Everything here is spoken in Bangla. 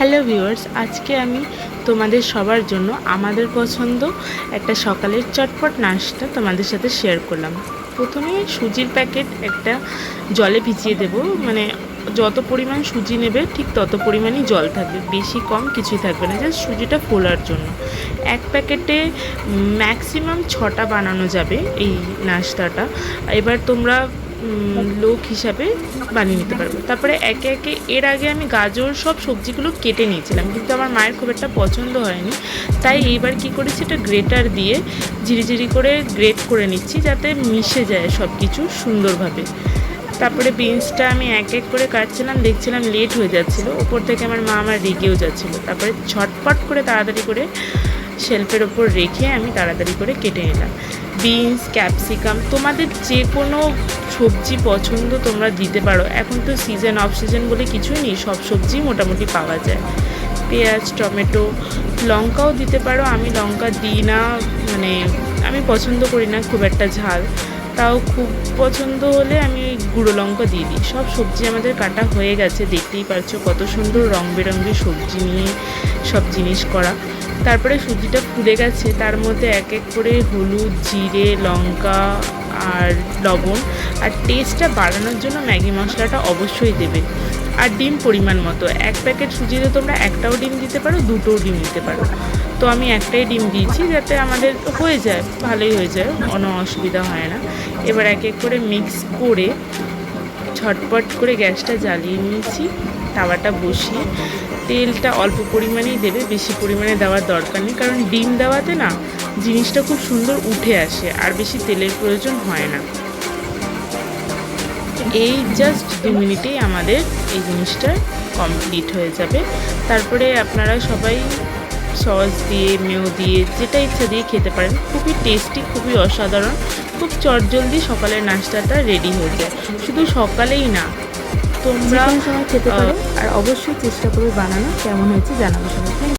হ্যালো ভিউয়ার্স, আজকে আমি তোমাদের সবার জন্য আমাদের পছন্দ একটা সকালের চটপট নাস্তা তোমাদের সাথে শেয়ার করলাম। প্রথমে সুজির প্যাকেট একটা জলে ভিজিয়ে দেব মানে যত পরিমাণ সুজি নেবে ঠিক তত পরিমাণই জল থাকবে, বেশি কম কিছুই থাকবে না জাস্ট সুজিটা ফোলার জন্য। এক প্যাকেটে ম্যাক্সিমাম ছটা বানানো যাবে এই নাস্তাটা। এবার তোমরা লোক হিসাবে বানিয়ে নিতে পারব। তারপরে একে একে এর আগে আমি গাজর সব সবজিগুলো কেটে নিয়েছিলাম, কিন্তু আমার মায়ের খুব একটা পছন্দ হয়নি। তাই এইবার কি করেছি এটা গ্রেটার দিয়ে ঝিরিঝিরি করে গ্রেট করে নিচ্ছি যাতে মিশে যায় সব কিছু সুন্দরভাবে। তারপরে বিনসটা আমি এক এক করে কাটছিলাম, দেখছিলাম লেট হয়ে যাচ্ছিল, ওপর থেকে আমার মা আমার রেগেও যাচ্ছিল। তারপরে ছটপট করে তাড়াতাড়ি করে শেলফের ওপর রেখে আমি তাড়াতাড়ি করে কেটে নিলাম। বিনস, ক্যাপসিকাম, তোমাদের যে কোনো সবজি পছন্দ তোমরা দিতে পারো। এখন তো সিজন অফ সিজন বলে কিছুই নেই, সব সবজি মোটামুটি পাওয়া যায়। পেঁয়াজ, টমেটো, লঙ্কাও দিতে পারো। আমি লঙ্কা দিই না মানে আমি পছন্দ করি না খুব একটা ঝাল। তাও খুব পছন্দ হলে আমি ওই গুঁড়ো লঙ্কা দিয়ে দিই। সব সবজি আমাদের কাটা হয়ে গেছে, দেখতেই পারছ কত সুন্দর রং বেরঙের সবজি নিয়ে সব জিনিস করা। তারপরে সুজিটা ফুলে গেছে। তার মধ্যে এক এক করে হলুদ, জিরে, লঙ্কা আর লবণ আর টেস্টটা বাড়ানোর জন্য ম্যাগি মশলাটা অবশ্যই দেবে। আর ডিম পরিমাণ মতো। এক প্যাকেট সুজিতে তোমরা একটাও ডিম দিতে পারো, দুটোও ডিম দিতে পারো। তো আমি একটাই ডিম দিয়েছি যাতে আমাদের হয়ে যায়, ভালোই হয়ে যায়, কোনো অসুবিধা হয় না। এবার এক এক করে মিক্স করে ছটপট করে গ্যাসটা জ্বালিয়ে নিয়েছি। তাওয়াটা বসিয়ে তেলটা অল্প পরিমাণেই দেবে, বেশি পরিমাণে দেওয়ার দরকার নেই, কারণ ডিম দেওয়াতে না জিনিসটা খুব সুন্দর উঠে আসে আর বেশি তেলের প্রয়োজন হয় না। এই জাস্ট দু মিনিটেই আমাদের এই জিনিসটা কমপ্লিট হয়ে যাবে। তারপরে আপনারা সবাই সস দিয়ে মেও দিয়ে, যেটা ইচ্ছা দিয়ে খেতে পারেন। খুবই টেস্টি খুবই অসাধারণ, খুব চটজলদি সকালের নাস্তাটা রেডি হয়ে যায়। শুধু সকালেই না তোমরা খেতে পারো। আর অবশ্যই চেষ্টা করবে বানানো কেমন হয়েছে জানাব সবাই